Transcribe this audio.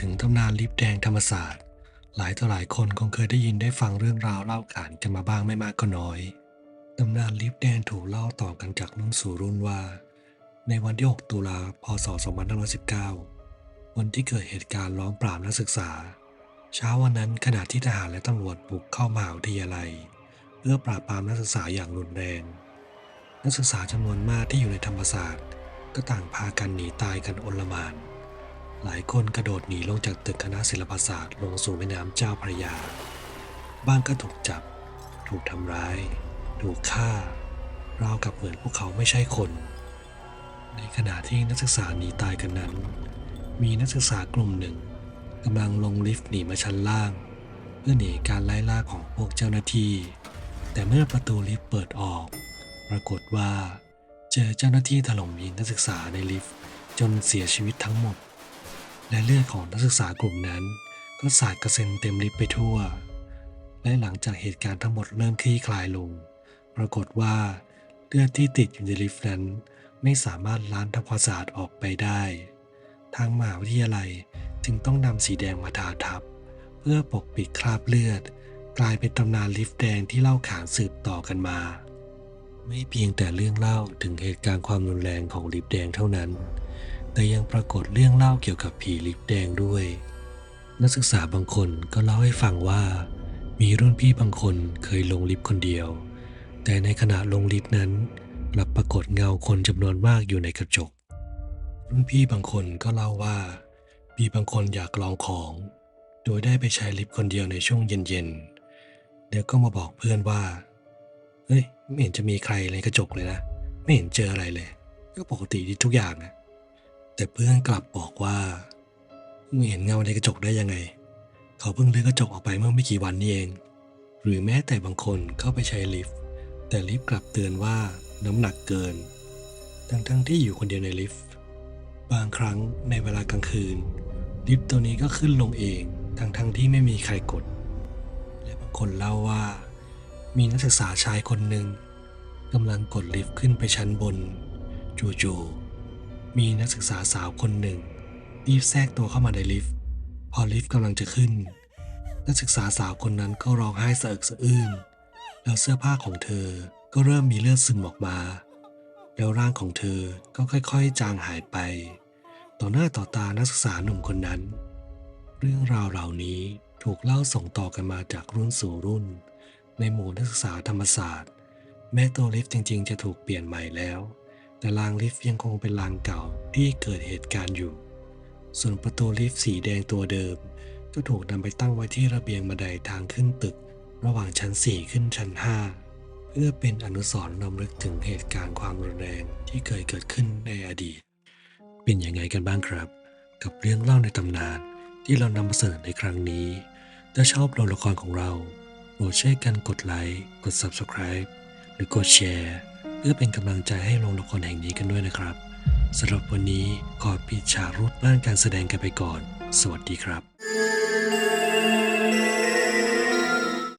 ถึงตำนานลิฟต์แดงธรรมศาสตร์ หลายต่อหลายคนคงเคยได้ยินได้ฟังเรื่องราวเล่าขานกันมาบ้างไม่มากก็น้อย ตำนานลิฟต์แดงถูกเล่าต่อกันจากรุ่นสู่รุ่นว่า ในวันที่ 6 ตุลาพศ 2519 วันที่เกิดเหตุการณ์ล้อมปราบนักศึกษา เช้าวันนั้นขณะที่ทหารและตำรวจบุกเข้ามหาวิทยาลัย เพื่อปราบปรามนักศึกษาอย่างรุนแรง นักศึกษาจำนวนมากที่อยู่ในธรรมศาสตร์ ก็ต่างพากันหนีตายกันโอลมาน หลายคนกระโดดหนีลงจากตึกคณะศิลปศาสตร์ลงสู่แม่น้ำเจ้าพระยา บ้างก็ถูกจับ ถูกทำร้าย ถูกฆ่าราวกับเหมือนพวกเขาไม่ใช่คน ในขณะที่นักศึกษาหนีตายกันนั้น มีนักศึกษากลุ่มหนึ่งกำลังลงลิฟต์หนีมาชั้นล่าง เพื่อหนีการไล่ล่าของพวกเจ้าหน้าที่ แต่เมื่อประตูลิฟต์เปิดออก ปรากฏว่า เจอเจ้าหน้าที่ถล่มยิงนักศึกษาในลิฟต์จนเสียชีวิตทั้งหมด และเลือดของนักศึกษากลุ่มนั้น ก็สาดกระเซ็นเต็มลิฟต์ไปทั่ว และหลังจากเหตุการณ์ทั้งหมดเริ่มคลี่คลายลง ปรากฏว่าเลือดที่ติดอยู่ในลิฟต์นั้น ไม่สามารถล้างทำความสะอาดออกไปได้ ทางมหาวิทยาลัยจึงต้องนำสีแดงมาทาทับ เพื่อปกปิดคราบเลือด กลายเป็นตำนานลิฟต์แดงที่เล่าขานสืบต่อกันมา ไม่เพียงแต่เรื่องเล่าถึงเหตุการณ์ความรุนแรงของลิฟต์แดงเท่านั้น แต่ยังปรากฏเรื่องเล่าเกี่ยวกับผีลิฟต์แดงด้วย นักศึกษาบางคนก็เล่าให้ฟังว่า มีรุ่นพี่บางคนเคยลงลิฟต์คนเดียว แต่ในขณะลงลิฟต์นั้นกลับปรากฏเงาคนจำนวนมากอยู่ในกระจก รุ่นพี่บางคนก็เล่าว่า มีบางคนอยากลองของ โดยได้ไปใช้ลิฟต์คนเดียวในช่วงเย็นๆแล้วก็มาบอกเพื่อนว่าเฮ้ยไม่เห็นจะมีใครในกระจกเลยนะ ไม่เห็นเจออะไรเลย ก็ปกติดีทุกอย่างนะ แต่เพื่อนกลับบอกว่ามึงเห็นเงาในกระจกได้ยังไง เขาเพิ่งเลื่อนกระจกออกไปเมื่อไม่กี่วันนี้เอง หรือแม้แต่บางคนเข้าไปใช้ลิฟต์ แต่ลิฟต์กลับเตือนว่าน้ำหนักเกิน ทั้งๆที่อยู่คนเดียวในลิฟต์ บางครั้งในเวลากลางคืน ลิฟต์ตัวนี้ก็ขึ้นลงเอง ทั้งๆที่ไม่มีใครกด และบางคนเล่าว่า มีนักศึกษาชายคนหนึ่งกำลังกดลิฟต์ขึ้นไปชั้นบน จู่ๆ มีนักศึกษาสาวคนหนึ่งรีบแทรกตัวเข้ามาในลิฟต์ พอลิฟต์กำลังจะขึ้น นักศึกษาสาวคนนั้นก็ร้องไห้สะอึกสะอื้นแล้วเสื้อผ้าของเธอก็เริ่มมีเลือดซึมออกมา แล้วร่างของเธอก็ค่อยๆ จางหายไป ต่อหน้าต่อตานักศึกษาหนุ่มคนนั้น เรื่องราวเหล่านี้ถูกเล่าส่งต่อกันมาจากรุ่นสู่รุ่น ในหมู่นักศึกษาธรรมศาสตร์ แม้ตัวลิฟต์จริง ๆ จะถูกเปลี่ยนใหม่แล้ว แต่รางลิฟต์ยังคงเป็นรางเก่าที่เกิดเหตุการณ์อยู่ ส่วนประตูลิฟต์สีแดงตัวเดิม ก็ถูกนำไปตั้งไว้ที่ระเบียงบันไดทางขึ้นตึก ระหว่างชั้น 4 ขึ้นชั้น 5 เพื่อเป็นอนุสรณ์รำลึกถึงเหตุการณ์ความรุนแรงที่เคยเกิดขึ้นในอดีต เป็นยังไงกันบ้างครับ กับเรื่องเล่าในตำนานที่เรานำมาเสนอในครั้งนี้ ถ้าชอบตัวละครของเราโปรดช่วยกันกดไลค์ กด Subscribe หรือกดแชร์ พื่อเป็นกำลังใจให้โรงละครแห่งนี้กันด้วยนะครับสำหรับวันนี้ขอปิดฉากรูดบ้านการแสดงกันไปก่อน สวัสดีครับ